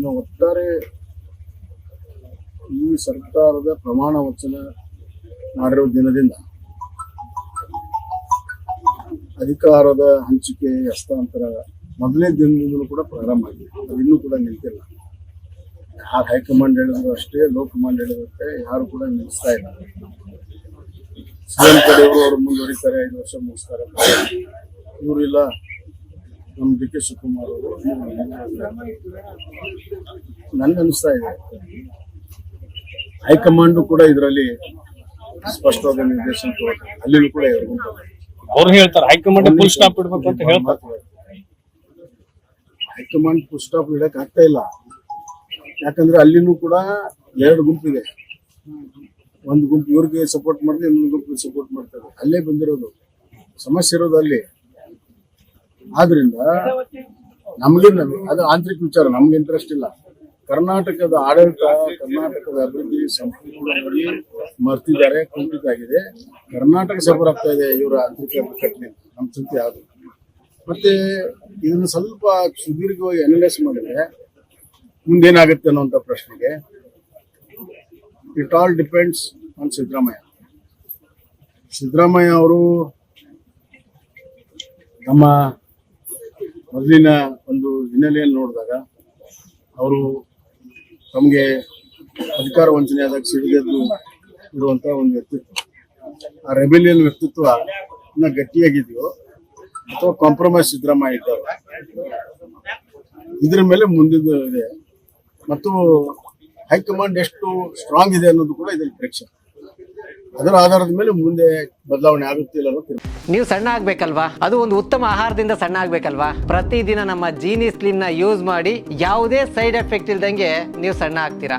ಇನ್ನು ಒಟ್ಟಾರೆ ಈ ಸರ್ಕಾರದ ಪ್ರಮಾಣ ವಚನ ಮಾಡಿರೋ ದಿನದಿಂದ ಅಧಿಕಾರದ ಹಂಚಿಕೆ ಹಸ್ತಾಂತರ ಮೊದಲನೇ ದಿನದಿಂದಲೂ ಕೂಡ ಪ್ರಾರಂಭ ಆಗಿದೆ. ಅದು ಇನ್ನೂ ಕೂಡ ನಿಂತಿಲ್ಲ. ಯಾರು ಹೈಕಮಾಂಡ್ ಹೇಳಿದ್ರು ಅಷ್ಟೇ ಲೋ ಕಮಾಂಡ್ ಹೇಳಿದ್ರೆ ಯಾರು ಕೂಡ ನಿಲ್ಲಿಸ್ತಾ ಇಲ್ಲ. ಸಿಎಂ ಕಡೆಯವರು ಅವರು ಮುಂದುವರಿತಾರೆ ಐದು ವರ್ಷ ಮುಗಿಸ್ತಾರೆ. ಇವರು ನಮ್ಮ ಡಿ ಕೆ ಶಿವಕುಮಾರ್ ಅವರು ನನ್ಗೆ ಅನಿಸ್ತಾ ಇದೆ. ಹೈಕಮಾಂಡು ಕೂಡ ಇದರಲ್ಲಿ ಸ್ಪಷ್ಟವಾದ ನಿರ್ದೇಶನ ಅಲ್ಲಿಯೂ ಅಲ್ಲಿನೂ ಕೂಡ. ಅವ್ರು ಹೇಳ್ತಾರೆ ಹೈಕಮಾಂಡ್ ಫುಲ್ ಸ್ಟಾಪ್ ಇಡಬೇಕು ಅಂತ ಹೇಳ್ತಾರೆ. ಹೈಕಮಾಂಡ್ ಫುಲ್ ಸ್ಟಾಪ್ ಇಡಕ್ ಆಗ್ತಾ ಇಲ್ಲ. ಯಾಕಂದ್ರೆ ಅಲ್ಲಿನೂ ಕೂಡ ಎರಡು ಗುಂಪಿದೆ ಒಂದು ಗುಂಪು ಇವ್ರಿಗೆ ಸಪೋರ್ಟ್ ಮಾಡಿದ್ರೆ ಇನ್ನೊಂದು ಗುಂಪಿಗೆ ಸಪೋರ್ಟ್ ಮಾಡ್ತಾರೆ. ಅಲ್ಲೇ ಬಂದಿರೋದು. ಸಮಸ್ಯೆ ಇರೋದು ಅಲ್ಲಿ. ಆದ್ರಿಂದ ನಮ್ಗೆ ನಮ್ಗೆ- ಅದು ಆಂತರಿಕ ವಿಚಾರ, ನಮ್ಗೆ ಇಂಟ್ರೆಸ್ಟ್ ಇಲ್ಲ. ಕರ್ನಾಟಕದ ಆಡಳಿತ, ಕರ್ನಾಟಕದ ಅಭಿವೃದ್ಧಿ ಸಂಪೂರ್ಣವಾಗಿ ಮರ್ತಿದ್ದಾರೆ ಕುಂಠಿತಾಗಿದೆ ಕರ್ನಾಟಕ ಸಫರ್ ಆಗ್ತಾ ಇದೆ ಇವರ ಆಂತರಿಕ ಬಿಕ್ಕಟ್ಟಿನಿಂದ ನಮ್ಮ ಚಿಂತೆ ಯಾವುದು ಮತ್ತೆ ಇದನ್ನು ಸ್ವಲ್ಪ ಸುದೀರ್ಘವಾಗಿ ಅನಲೈಸ್ ಮಾಡಿದ್ರೆ ಮುಂದೇನಾಗುತ್ತೆ ಅನ್ನುವಂಥ ಪ್ರಶ್ನೆಗೆ it all depends on Siddaramaiah. Siddaramaiah ಅವರು ನಮ್ಮ ಮೊದಲಿನ ಒಂದು ಹಿನ್ನೆಲೆಯಲ್ಲಿ ನೋಡಿದಾಗ ಅವರು ತಮಗೆ ಅಧಿಕಾರ ವಂಚನೆ ಆದಾಗ ಸಿಡಿದೆದ್ದು ಇರುವಂತ ಒಂದು ವ್ಯಕ್ತಿತ್ವ. ಆ ರೆಬೆಲಿಯನ್ ವ್ಯಕ್ತಿತ್ವ ಇನ್ನ ಗಟ್ಟಿಯಾಗಿದೆಯೋ ಅಥವಾ ಕಾಂಪ್ರಮೈಸ್ ಸಿದ್ದರಾಮಯ್ಯ ಇದ್ದಾರೆ? ಇದ್ರ ಮೇಲೆ ಮುಂದಿದ್ದು ಇದೆ. ಮತ್ತು ಹೈಕಮಾಂಡ್ ಎಷ್ಟು ಸ್ಟ್ರಾಂಗ್ ಇದೆ ಅನ್ನೋದು ಕೂಡ ಇದರಲ್ಲಿ ಪರೀಕ್ಷೆ ಅದರ ಆಧಾರದ ಮೇಲೆ ಮುಂದೆ ಬದಲಾವಣೆ ಆಗುತ್ತಿಲ್ಲ ನೀವು ಸಣ್ಣ ಆಗ್ಬೇಕಲ್ವಾ? ಅದು ಒಂದು ಉತ್ತಮ ಆಹಾರದಿಂದ ಸಣ್ಣ ಆಗ್ಬೇಕಲ್ವಾ? ಪ್ರತಿದಿನ ನಮ್ಮ ಜೀನಿ ಸ್ಲಿಮ್ನ ಯೂಸ್ ಮಾಡಿ ಯಾವುದೇ ಸೈಡ್ ಎಫೆಕ್ಟ್ ಇಲ್ದಂಗೆ ನೀವು ಸಣ್ಣ ಆಗ್ತೀರಾ?